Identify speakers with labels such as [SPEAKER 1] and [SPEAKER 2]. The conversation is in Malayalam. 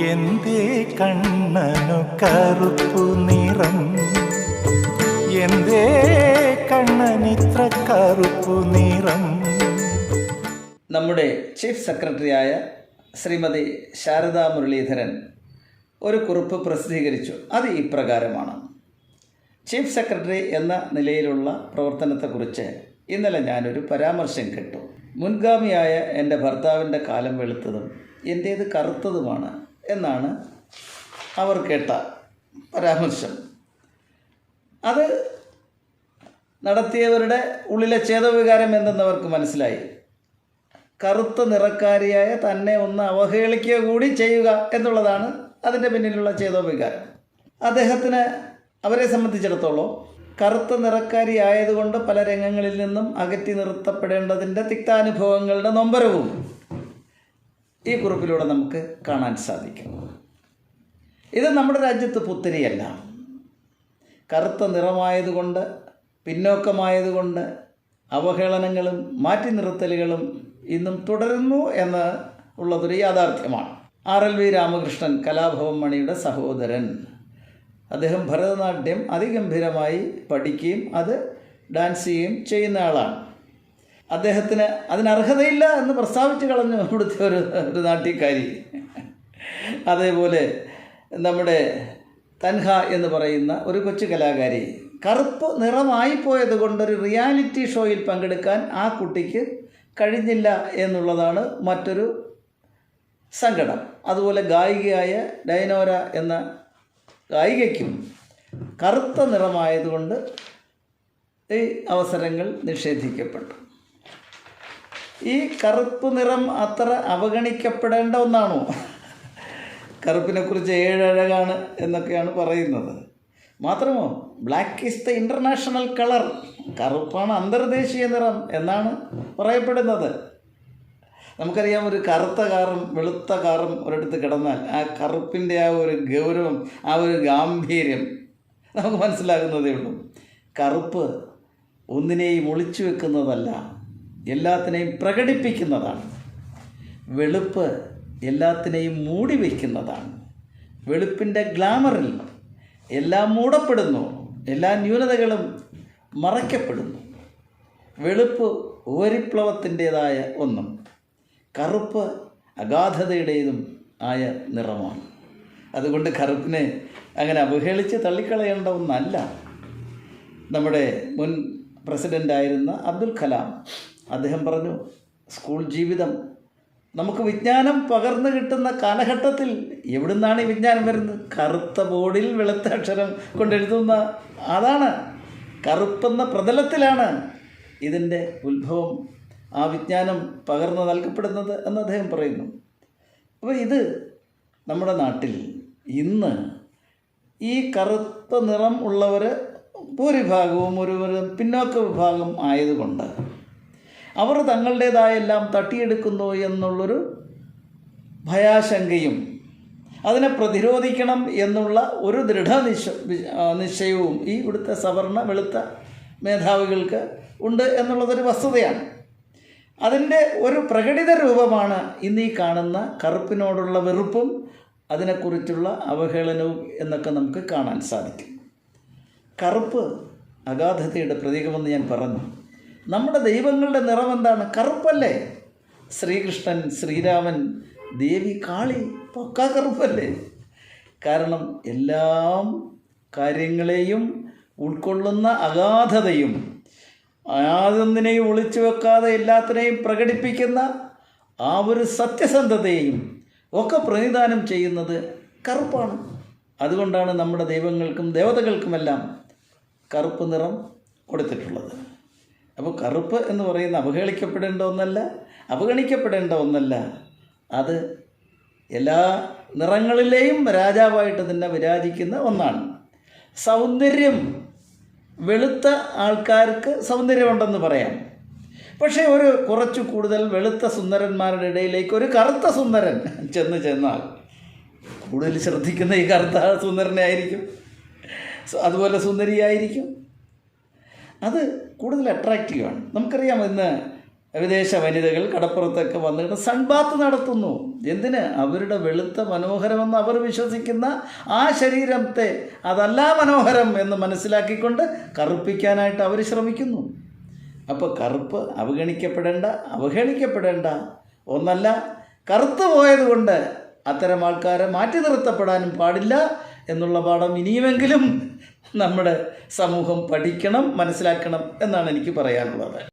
[SPEAKER 1] എന്തേ കണ്ണനു കറുപ്പു നിറം? എന്തേ കണ്ണനിത്ര കറുപ്പു നിറം?
[SPEAKER 2] നമ്മുടെ ചീഫ് സെക്രട്ടറിയായ ശ്രീമതി ശാരദാ മുരളീധരൻ ഒരു കുറിപ്പ് പ്രസിദ്ധീകരിച്ചു. അത് ഇപ്രകാരമാണ് ചീഫ് സെക്രട്ടറി എന്ന നിലയിലുള്ള പ്രവർത്തനത്തെക്കുറിച്ച് ഇന്നലെ ഞാനൊരു പരാമർശം കേട്ടു. മുൻഗാമിയായ എന്റെ ഭർത്താവിന്റെ കാലം വെളുത്തതും എന്റേത് കറുത്തതുമാണ്. എന്നാണ് അവർ കേട്ട പരാമർശം. അത് നടത്തിയവരുടെ ഉള്ളിലെ ചേതവികാരം എന്തെന്ന് അവർക്ക് മനസ്സിലായി? കറുത്ത നിറക്കാരിയായ തന്നെ ഒന്ന് അവഹേളിക്കുക കൂടി ചെയ്യുക എന്നുള്ളതാണ് അതിന്റെ പിന്നിലുള്ള ചേതോവികാരം അദ്ദേഹത്തിന് അവരെ സംബന്ധിച്ചിടത്തോളം കറുത്ത നിറക്കാരി ആയതുകൊണ്ട് പല രംഗങ്ങളിൽ നിന്നും അകറ്റി നിർത്തപ്പെടേണ്ടതിന്റെ തിക്താനുഭവങ്ങളുടെ നൊമ്പരവും ഈ കുറിപ്പിലൂടെ നമുക്ക് കാണാൻ സാധിക്കും. ഇത് നമ്മുടെ രാജ്യത്ത് പുത്തിരിയല്ല. കറുത്ത നിറമായതുകൊണ്ട് പിന്നോക്കമായതുകൊണ്ട് അവഹേളനങ്ങളും മാറ്റി നിർത്തലുകളും ഇന്നും തുടരുന്നു എന്ന് ഉള്ളതൊരു യാഥാർത്ഥ്യമാണ്. R L V Ramakrishnan Kalabhavan മണിയുടെ സഹോദരൻ. അദ്ദേഹം ഭരതനാട്യം അതിഗംഭീരമായി പഠിക്കുകയും അത് ഡാൻസ് ചെയ്യുകയും ചെയ്യുന്ന ആളാണ്. അദ്ദേഹത്തിന് അതിനർഹതയില്ല എന്ന് പ്രസ്താവിച്ച് കളഞ്ഞു ഇവിടുത്തെ ഒരു ഒരു നാട്ടിക്കാരി. അതേപോലെ നമ്മുടെ തൻഹ എന്ന് പറയുന്ന ഒരു കൊച്ചു കലാകാരി. കറുപ്പ് നിറമായി പോയത് കൊണ്ടൊരു റിയാലിറ്റി ഷോയിൽ പങ്കെടുക്കാൻ ആ കുട്ടിക്ക് കഴിഞ്ഞില്ല എന്നുള്ളതാണ് മറ്റൊരു സങ്കടം. അതുപോലെ ഗായികയായ ഡൈനോര എന്ന ഗായികയ്ക്കും കറുത്ത നിറമായതുകൊണ്ട് ഈ അവസരങ്ങൾ നിഷേധിക്കപ്പെട്ടു. ഈ കറുപ്പ് അത്ര അവഗണിക്കപ്പെടേണ്ട ഒന്നാണോ? കറുപ്പിനെക്കുറിച്ച് ഏഴഴകാണ് എന്നൊക്കെയാണ് പറയുന്നത്. മാത്രമോ black is the international colour കറുപ്പാണ് അന്തർദേശീയ നിറം എന്നാണ് പറയപ്പെടുന്നത്. നമുക്കറിയാം ഒരു കറുത്ത കാറും വെളുത്ത കാറും ഒരിടത്ത് കിടന്നാൽ ആ കറുപ്പിന്റെ ആ ഒരു ഗൗരവം ആ ഒരു ഗാംഭീര്യം നമുക്ക് മനസ്സിലാകുന്നതേ ഉള്ളൂ. കറുപ്പ് ഒന്നിനെയും ഒളിച്ചു വെക്കുന്നതല്ല. എല്ലാത്തിനെയും പ്രകടിപ്പിക്കുന്നതാണ്. വെളുപ്പ് എല്ലാത്തിനെയും മൂടി വയ്ക്കുന്നതാണ് വെളുപ്പിന്റെ ഗ്ലാമറിൽ എല്ലാം മൂടപ്പെടുന്നു. എല്ലാ ന്യൂനതകളും മറയ്ക്കപ്പെടുന്നു. വെളുപ്പ് ഉപരിപ്ലവത്തിന്റേതായ ഒന്നും കറുപ്പ് അഗാധതയുടേതും ആയ നിറമാണ്. അതുകൊണ്ട് കറുപ്പിനെ അങ്ങനെ അവഹേളിച്ച് തള്ളിക്കളയേണ്ട ഒന്നല്ല. നമ്മുടെ മുൻ പ്രസിഡന്റായിരുന്ന അബ്ദുൽ കലാം അദ്ദേഹം പറഞ്ഞു സ്കൂൾ ജീവിതം നമുക്ക് വിജ്ഞാനം പകർന്നു കിട്ടുന്ന കാലഘട്ടത്തിൽ എവിടുന്നാണ് ഈ വിജ്ഞാനം വരുന്നത്? കറുത്ത ബോർഡിൽ വെളുത്ത അക്ഷരം കൊണ്ടെഴുതുന്ന അതാണ്. കറുപ്പെന്ന പ്രതലത്തിലാണ് ഇതിന്റെ ഉത്ഭവം. ആ വിജ്ഞാനം പകർന്നു നൽകപ്പെടുന്നത് എന്ന് അദ്ദേഹം പറയുന്നു. അപ്പോൾ ഇത് നമ്മുടെ നാട്ടിൽ ഇന്ന് ഈ കറുത്ത നിറം ഉള്ളവർ ഭൂരിഭാഗവും ഒരു ഒരു പിന്നോക്ക വിഭാഗം ആയതുകൊണ്ട് അവർ തങ്ങളുടേതായെല്ലാം തട്ടിയെടുക്കുന്നു എന്നുള്ളൊരു ഭയാശങ്കയും അതിനെ പ്രതിരോധിക്കണം എന്നുള്ള ഒരു ദൃഢനിശ്ച നിശ്ചയവും ഈ ഇവിടുത്തെ സവർണ വെളുത്ത മേധാവികൾക്ക് ഉണ്ട് എന്നുള്ളതൊരു വസ്തുതയാണ്. അതിന്റെ ഒരു പ്രകടിത രൂപമാണ് ഇന്ന് ഈ കാണുന്ന കറുപ്പിനോടുള്ള വെറുപ്പും അതിനെക്കുറിച്ചുള്ള അവഹേളനവും എന്നൊക്കെ നമുക്ക് കാണാൻ സാധിക്കും. കറുപ്പ് അഗാധതയുടെ പ്രതീകമെന്ന് ഞാൻ പറഞ്ഞു. നമ്മുടെ ദൈവങ്ങളുടെ നിറം എന്താണ് കറുപ്പല്ലേ? ശ്രീകൃഷ്ണൻ ശ്രീരാമൻ ദേവി കാളി പൊക്ക കറുപ്പല്ലേ? കാരണം എല്ലാം കാര്യങ്ങളെയും ഉൾക്കൊള്ളുന്ന അഗാധതയും യാതൊന്നിനെയും ഒളിച്ചു വെക്കാതെ എല്ലാത്തിനെയും പ്രകടിപ്പിക്കുന്ന ആ ഒരു സത്യസന്ധതയെയും ഒക്കെ പ്രതിദാനം ചെയ്യുന്നത് കറുപ്പാണ്. അതുകൊണ്ടാണ് നമ്മുടെ ദൈവങ്ങൾക്കും ദേവതകൾക്കുമെല്ലാം കറുപ്പ് നിറം കൊടുത്തിട്ടുള്ളത്. അപ്പോൾ കറുപ്പ് എന്ന് പറയുന്ന അവഹേളിക്കപ്പെടേണ്ട ഒന്നല്ല അവഗണിക്കപ്പെടേണ്ട ഒന്നല്ല. അത് എല്ലാ നിറങ്ങളിലെയും രാജാവായിട്ട് തന്നെ വിരാജിക്കുന്ന ഒന്നാണ്. സൗന്ദര്യം വെളുത്ത ആൾക്കാർക്ക് സൗന്ദര്യമുണ്ടെന്ന് പറയാം. പക്ഷേ ഒരു കുറച്ചു കൂടുതൽ വെളുത്ത സുന്ദരന്മാരുടെ ഇടയിലേക്ക് ഒരു കറുത്ത സുന്ദരൻ ചെന്ന് ചെന്നാൽ കൂടുതൽ ശ്രദ്ധിക്കുന്ന ഈ കറുത്ത സുന്ദരനെ ആയിരിക്കും. അതുപോലെ സുന്ദരിയായിരിക്കും. അത് കൂടുതൽ അട്രാക്റ്റീവാണ് നമുക്കറിയാം ഇന്ന് വിദേശ വനിതകൾ കടപ്പുറത്തൊക്കെ വന്നിട്ട് സൺബാത്ത് നടത്തുന്നു. എന്തിന്? അവരുടെ വെളുത്ത മനോഹരമെന്ന് അവർ വിശ്വസിക്കുന്ന ആ ശരീരത്തെ അതല്ല മനോഹരം എന്ന് മനസ്സിലാക്കിക്കൊണ്ട് കറുപ്പിക്കാനായിട്ട് അവർ ശ്രമിക്കുന്നു. അപ്പോൾ കറുപ്പ് അവഗണിക്കപ്പെടേണ്ട അവഹേളിക്കപ്പെടേണ്ട. ഒന്നല്ല കറുത്തു പോയതുകൊണ്ട് അത്തരം ആൾക്കാരെ മാറ്റി നിർത്തപ്പെടാനും പാടില്ല. എന്നുള്ള പാഠം ഇനിയുമെങ്കിലും നമ്മുടെ സമൂഹം പഠിക്കണം മനസ്സിലാക്കണം എന്നാണ് എനിക്ക് പറയാനുള്ളത്.